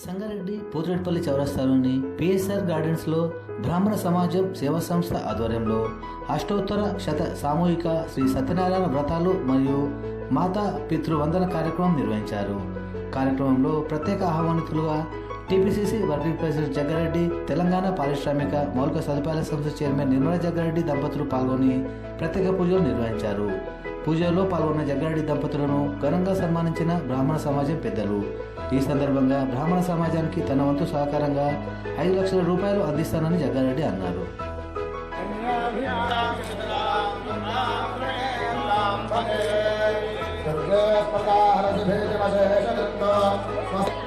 Sangareddy Pothireddipalli చౌరస్తాలోని PSR గార్డెన్స్లో బ్రాహ్మణ సమాజం సేవా సంస్థ ఆధ్వర్యంలో అష్టోత్తర శత సామూహిక శ్రీ సత్యనారాయణ వ్రతాలు మరియు మాతా పితృవందన కార్యక్రమం నిర్వహించారు. కార్యక్రమంలో ప్రత్యేక ఆహ్వానితులుగా TPCC working president Jaggareddy Telangana పారిశ్రామిక మౌలిక సదుపాయాల సంస్థ చైర్మన్ నిర్మల జగ్గారెడ్డి దంపతులు పాల్గొని ప్రత్యేక పూజలు నిర్వహించారు. పూజలో పాల్గొన్న జగ్గారెడ్డి దంపతులను ఘనంగా సన్మానించిన బ్రాహ్మణ సమాజం పెద్దలు. ఈ సందర్భంగా బ్రాహ్మణ సమాజానికి తన వంతు సహకారంగా ఐదు లక్షల రూపాయలు అందిస్తానని జగ్గారెడ్డి అన్నారు.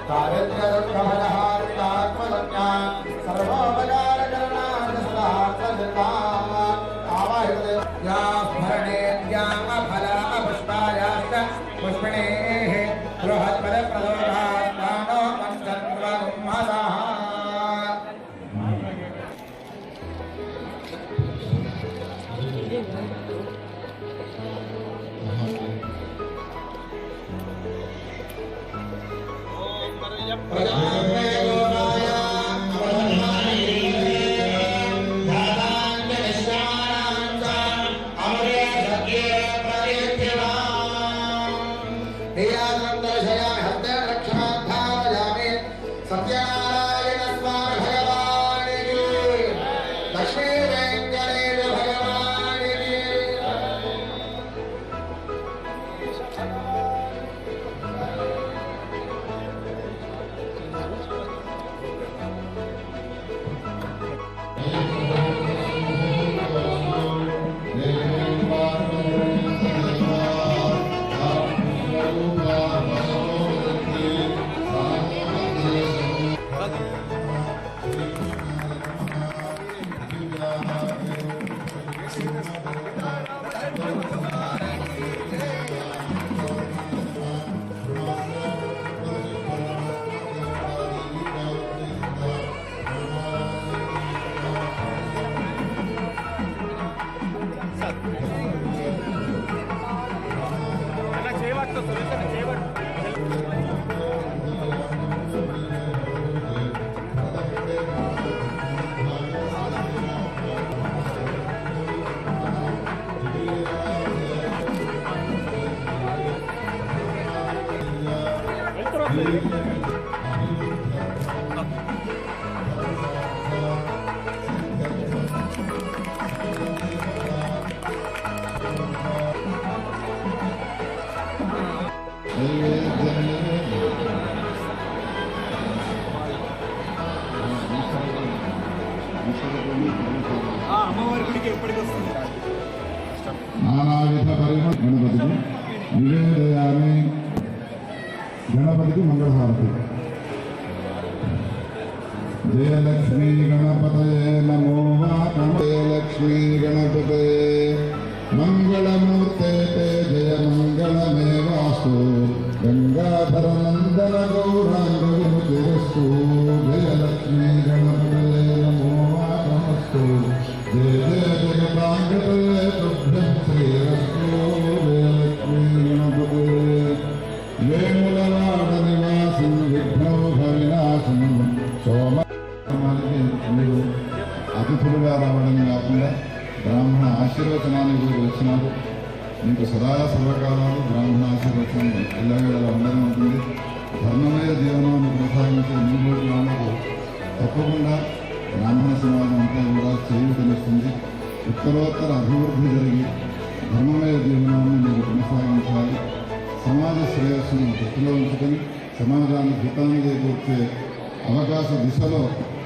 కార్యక్రమ సత్యనారాయణ থাকবো నానావిధ పరిమ గణపతికి నివేదయామి గణపతికి మంగళహారతి జయలక్ష్మీ గణపతయే నమో జయలక్ష్మీ గణపతయే బ్రాహ్మణ ఆశీర్వచనాన్ని కూడా వచ్చినారు. మీకు సదా సర్వకాలాలు బ్రాహ్మణ ఆశీర్వచనం ఎల్లవేళలా ఉండనే ఉంటుంది. ధర్మమయ జీవనాన్ని కొనసాగించే మీ గ్రామాలకు తప్పకుండా బ్రాహ్మణ సమాజం అంతా కూడా చేయూతనిస్తుంది. ఉత్తరోత్తర అభివృద్ధి జరిగి ధర్మమయ జీవనాన్ని మీరు కొనసాగించాలి. సమాజ శ్రేయస్సును దృష్టిలో ఉంచుకొని సమాజాన్ని హితాన్ని చేకూర్చే అవకాశ దిశలో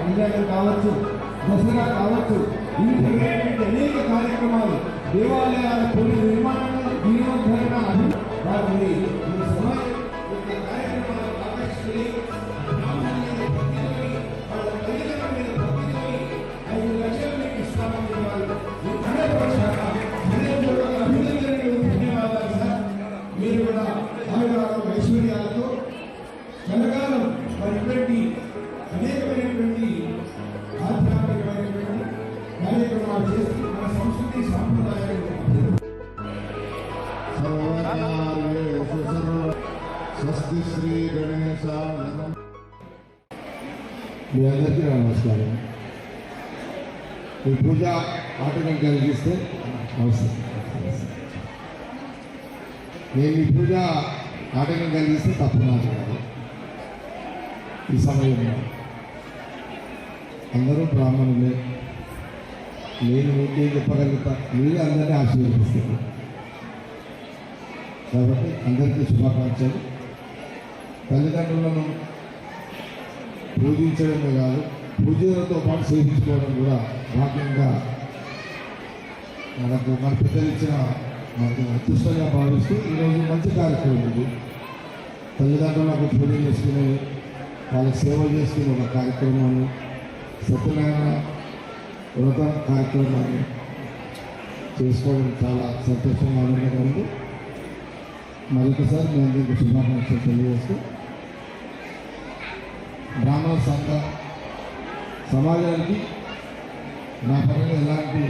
కళ్యాణం కావచ్చు దసరా కావచ్చు ఈ అనేక కార్యక్రమాలు దేవాలయాల కొన్ని నిర్మాణాలు జీవోద్ధరణ అభి- వాటిని ఈ సమాజం యొక్క కార్యక్రమాలు ఆకర్షించి ఐదు లక్షలు మీకు ఇస్తామని ధన్యవాదాలు సార్. మీరు కూడా ఐశ్వర్యాలతో మరి అనేకమైనటువంటి ఆధ్యాత్మికమైనటువంటి కార్యక్రమాలు చేస్తూ మన సంస్కృతి సాంప్రదాయాలు స్వస్తి శ్రీ గణేశ మీ అందరికీ నమస్కారం. ఈ పూజ ఆటకం కలిగిస్తే అవసరం నేను ఈ పూజ ఆటకం కలిగిస్తే తప్పు మాట్లాడాలి ఈ సమయంలో అందరూ బ్రాహ్మణులే. నేను మీకేం చెప్పగలుగుతా. మీరు అందరినీ ఆశీర్వదిస్తారు. కాబట్టి అందరికీ శుభాకాంక్షలు. తల్లిదండ్రులను పూజించడమే కాదు పూజలతో పాటు సేవించుకోవడం కూడా భాగ్యంగా మనకు మన పెద్దలు ఇచ్చిన మనకు అదృష్టంగా భావిస్తూ ఈరోజు మంచి కార్యక్రమం ఇది. తల్లిదండ్రులకు పూజ చేసుకునే వాళ్ళకి సేవ చేసుకునే ఒక కార్యక్రమాన్ని సత్యనారాయణ వ్రత కార్యక్రమాన్ని చేసుకోవడం చాలా సంతోషంగా ఆనందంగా ఉంది మరొకసారి మీ అందరికీ శుభాకాంక్షలు తెలియజేస్తూ బ్రాహ్మణ సంఘ సమాజానికి నా పరంగా ఎలాంటి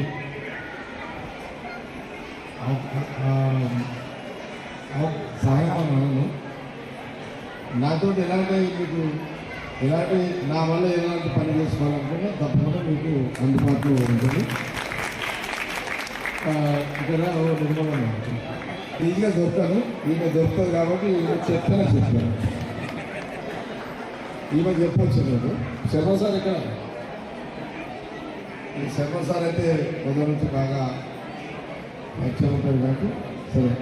సహాయం అనను నాతో ఎలాంటి మీకు ఇలాంటి నా వల్ల ఎలాంటి పని చేసుకోవాలనుకుంటే తప్పకుండా మీకు అందుబాటులో ఉంటుంది. ఇక్కడ నిర్మాణం ఈజీగా దొరుకుతాను ఈమె దొరుకుతుంది కాబట్టి ఈమె చెప్తానే చెప్తాను ఈమె చెప్పొచ్చు నేను. శర్మ సార్ ఇక్కడ ఈ శర్మ సార్ అయితే మొదటి నుంచి బాగా పరిచయం ఉంటారు కాబట్టి సరే.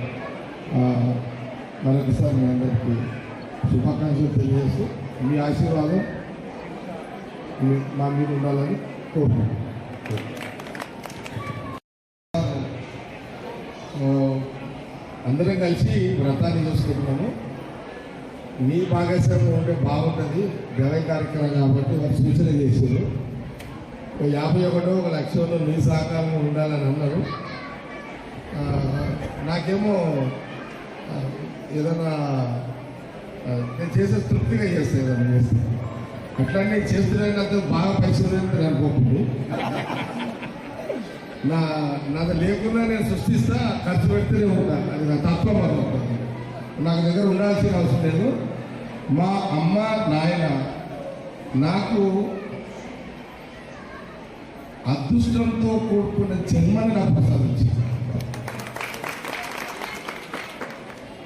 మరొకసారి మీ అందరికీ శుభాకాంక్షలు తెలియజేస్తూ మీ ఆశీర్వాదం మీ- మా మీద ఉండాలని కోరుకుంటున్నాను. అందరం కలిసి వ్రతాన్ని చూసుకుంటున్నాము. మీ భాగస్వామ్యం ఉంటే బాగుంటుంది. గవై కార్యక్రమం కాబట్టి వారు సూచన చేశారు. ఒక యాభై ఒకటో ఒక లక్షలో మీ సహకారం ఉండాలని అన్నారు. నాకేమో ఏదైనా నేను చేసే తృప్తిగా చేస్తాను ఏదైనా చేస్తే అట్లానే అంత బాగా పైసలు నేను అనుకోకుండా నా నాది లేకుండా నేను సృష్టిస్తా ఖర్చు పెడితేనే ఉంటా. అది నా తత్వం అనుకుంటుంది నాకు దగ్గర ఉండాల్సిన అవసరం లేదు. మా అమ్మ నాయన నాకు అదృష్టంతో కూడుకున్న జన్మని నాకు ప్రసాదించింది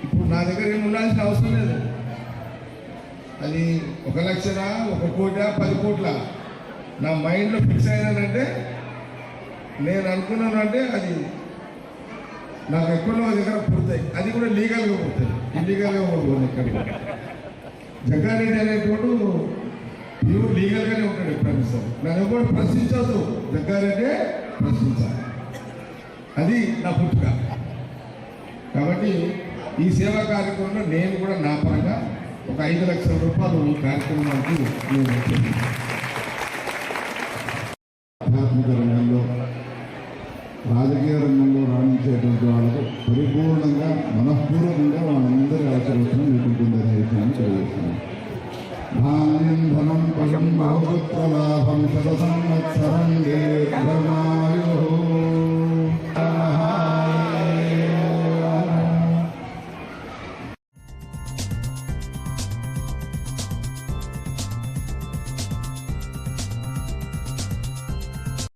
ఇప్పుడు నా దగ్గర ఏమి ఉండాల్సిన అవసరం లేదు. అది ఒక లక్షల ఒక కోట పది కోట్ల. నా మైండ్లో ఫిక్స్ అయినానంటే నేను అనుకున్నాను అంటే అది నాకు ఎక్కడో దగ్గర పుడతాయి. అది కూడా లీగల్గా పుడతాయి. ఇల్లీగల్గా పోను ఎక్కడికి. జగ్గారెడ్డి అనేటువంటి ప్యూర్ లీగల్గానే ఉంటాడు ఎప్పుడైనా సరే. నన్ను ఎవరు ప్రశ్నించదు జగ్గారెడ్డి ప్రశ్నించాలి. అది నా పుట్టుక. కాబట్టి ఈ సేవా కార్యక్రమంలో నేను కూడా నా పరంగా ఒక ఐదు లక్షల రూపాయలు ఈ కార్యక్రమానికి నేను ఆధ్యాత్మిక రంగంలో రాజకీయ రంగంలో రాణించేటువంటి వాళ్ళకు పరిపూర్ణంగా మనఃపూర్వకంగా వాళ్ళందరి ఆశీర్వచనం మీకుంటుందనే విషయాన్ని తెలియజేస్తున్నాను ధాన్యం ధనం పశం బహుపుత్ర లాభం శత సంవత్సరం